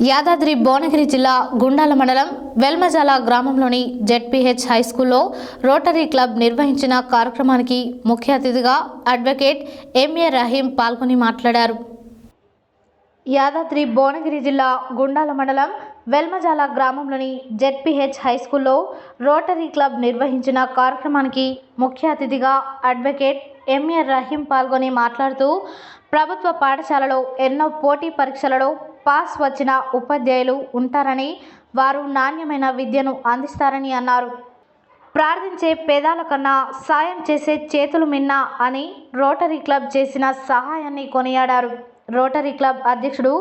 యాదాద్రి భువనగిరి జిల్లా గుండాల మండలం వెల్మజాల గ్రామంలోని జెడ్పీహెచ్ హై స్కూల్లో రోటరీ క్లబ్ నిర్వహించిన కార్యక్రమానికి ముఖ్య అతిథిగా అడ్వకేట్ ఎంఏ రహీం పాల్గొని మాట్లాడారు. యాదాద్రి భువనగిరి జిల్లా గుండాల మండలం వెల్మజాల గ్రామంలోని జెడ్పీహెచ్ హై స్కూల్లో రోటరీ క్లబ్ నిర్వహించిన కార్యక్రమానికి ముఖ్య అతిథిగా అడ్వకేట్ ఎంఏ రహీం పాల్గొని మాట్లాడుతూ ప్రభుత్వ పాఠశాలలో ఎన్నో పోటీ పరీక్షలలో పాస్ వచ్చిన ఉపాధ్యాయులు ఉంటారని వారు నాణ్యమైన విద్యను అందిస్తారని అన్నారు. ప్రార్థించే పేదాల కన్నా సాయం చేసే చేతులు మిన్న అని రోటరీ క్లబ్ చేసిన సహాయాన్ని కొనియాడారు. రోటరీ క్లబ్ అధ్యక్షుడు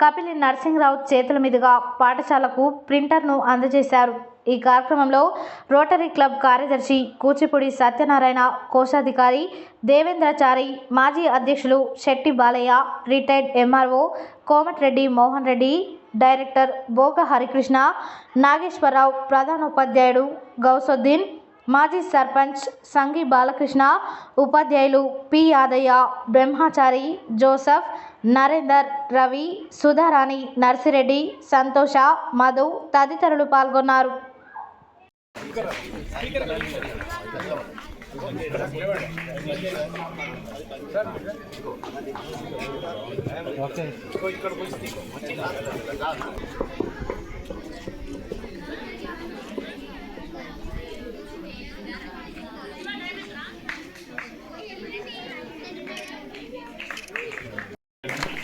కపిలి నరసింహరావు చేతుల మీదుగా పాఠశాలకు ప్రింటర్ను అందజేశారు. ఈ కార్యక్రమంలో రోటరీ క్లబ్ కార్యదర్శి కూచిపూడి సత్యనారాయణ కోశాధికారి దేవేంద్రచారి మాజీ అధ్యక్షులు Shetty Balaiah retired MRO Komatireddy Mohan Reddy director Boga Harikrishna Nageswararao ప్రధానోపాధ్యాయుడు Gousuddin మాజీ సర్పంచ్ సంగి బాలకృష్ణ ఉపాధ్యాయులు పి యాదయ్య బ్రహ్మచారి జోసఫ్ నరేందర్ రవి సుధారాణి నర్సిరెడ్డి సంతోష మధు తదితరులు పాల్గొన్నారు.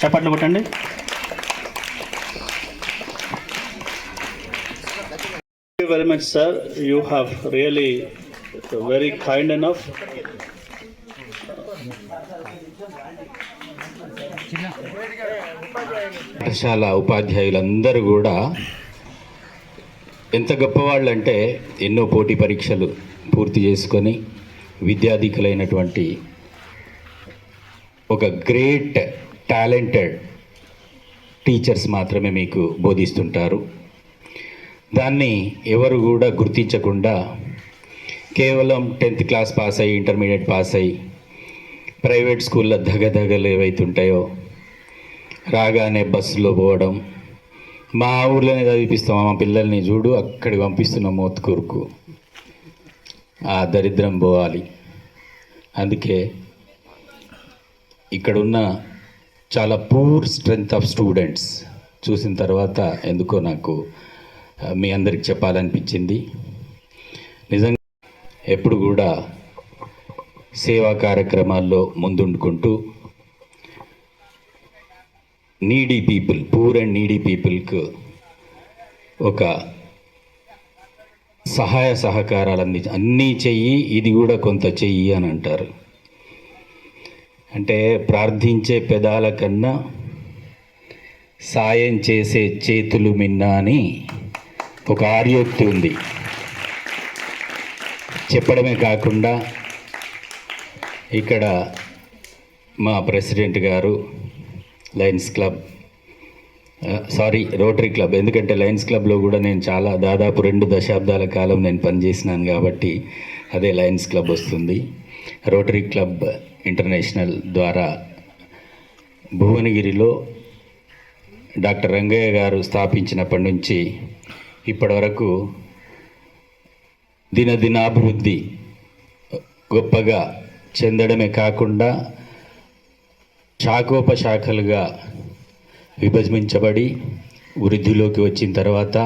చప్పట్లు కొట్టండి very much, sir. You have really very kind enough. పాఠశాల ఉపాధ్యాయులందరూ కూడా ఎంత గొప్పవాళ్ళు అంటే ఎన్నో పోటీ పరీక్షలు పూర్తి చేసుకొని విద్యాధికులైనటువంటి ఒక గ్రేట్ టాలెంటెడ్ టీచర్స్ మాత్రమే మీకు బోధిస్తుంటారు. దాన్ని ఎవరు కూడా గుర్తించకుండా కేవలం టెన్త్ క్లాస్ పాస్ అయ్యి ఇంటర్మీడియట్ పాస్ అయ్యి ప్రైవేట్ స్కూల్లో దగదగలు ఏవైతుంటాయో రాగానే బస్సులో పోవడం మా ఊర్లోనే చదివిపిస్తాం మా పిల్లల్ని చూడు అక్కడికి పంపిస్తున్నాం మోత్కూరుకు. ఆ దరిద్రం పోవాలి. అందుకే ఇక్కడున్న చాలా పూర్ స్ట్రెంగ్త్ ఆఫ్ స్టూడెంట్స్ చూసిన తర్వాత ఎందుకో నాకు మీ అందరికి చెప్పాలనిపించింది. నిజంగా ఎప్పుడు కూడా సేవా కార్యక్రమాల్లో ముందుండుకుంటూ needy people poor and needy పీపుల్కు ఒక సహాయ సహకారాలు అంది అన్నీ చెయ్యి ఇది కూడా కొంత చెయ్యి అని అంటారు. అంటే ప్రార్థించే పెదాల కన్నా సాయం చేసే చేతులు మిన్న అని ఒక ఆర్యోక్తి ఉంది. చెప్పడమే కాకుండా ఇక్కడ మా ప్రెసిడెంట్ గారు Lions Club sorry Rotary Club ఎందుకంటే లయన్స్ క్లబ్లో కూడా నేను చాలా దాదాపు రెండు దశాబ్దాల కాలం నేను పనిచేసినాను కాబట్టి అదే లయన్స్ క్లబ్ వస్తుంది. రోటరీ క్లబ్ ఇంటర్నేషనల్ ద్వారా భువనగిరిలో డాక్టర్ రంగయ్య గారు స్థాపించినప్పటి నుంచి ఇప్పటి వరకు దినదినాభివృద్ధి గొప్పగా చెందడమే కాకుండా శాఖోపశాఖలుగా విభజించబడి వృద్ధిలోకి వచ్చిన తర్వాత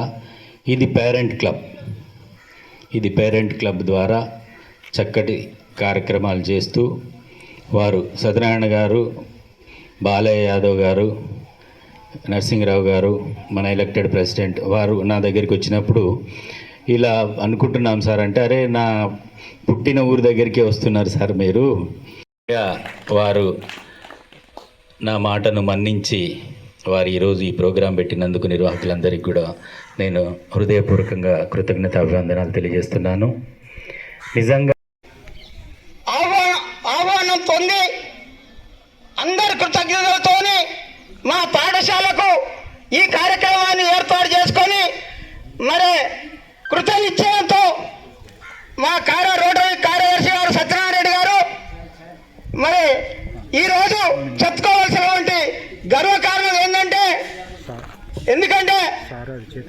ఇది పేరెంట్ క్లబ్. ఇది పేరెంట్ క్లబ్ ద్వారా చక్కటి కార్యక్రమాలు చేస్తూ వారు సత్యనారాయణ గారు బాలయ్య యాదవ్ గారు నరసింహరావు గారు మన ఎలక్టెడ్ ప్రెసిడెంట్ వారు నా దగ్గరికి వచ్చినప్పుడు ఇలా అనుకుంటున్నాం సార్ అంటే అరే నా పుట్టిన ఊరి దగ్గరికే వస్తున్నారు సార్ మీరు. వారు నా మాటను మన్నించి వారు ఈరోజు ఈ ప్రోగ్రాం పెట్టినందుకు నిర్వాహకులందరికీ కూడా నేను హృదయపూర్వకంగా కృతజ్ఞత అభివందనాలు తెలియజేస్తున్నాను. నిజంగా ఆహ్వా ఆహ్వానం పొంది అందరి కృతజ్ఞతలతోని మా పాఠశాలకు ఈ కార్యక్రమాన్ని ఏర్పాటు చేసుకొని మరి కృతనిశ్చయంతో మా కార్య రోటరీ కార్యదర్శి గారు సత్యనారాయణ గారు మరి ఈరోజు చెప్పుకోవాల్సినటువంటి గర్వకారణం ఏంటంటే ఎందుకంటే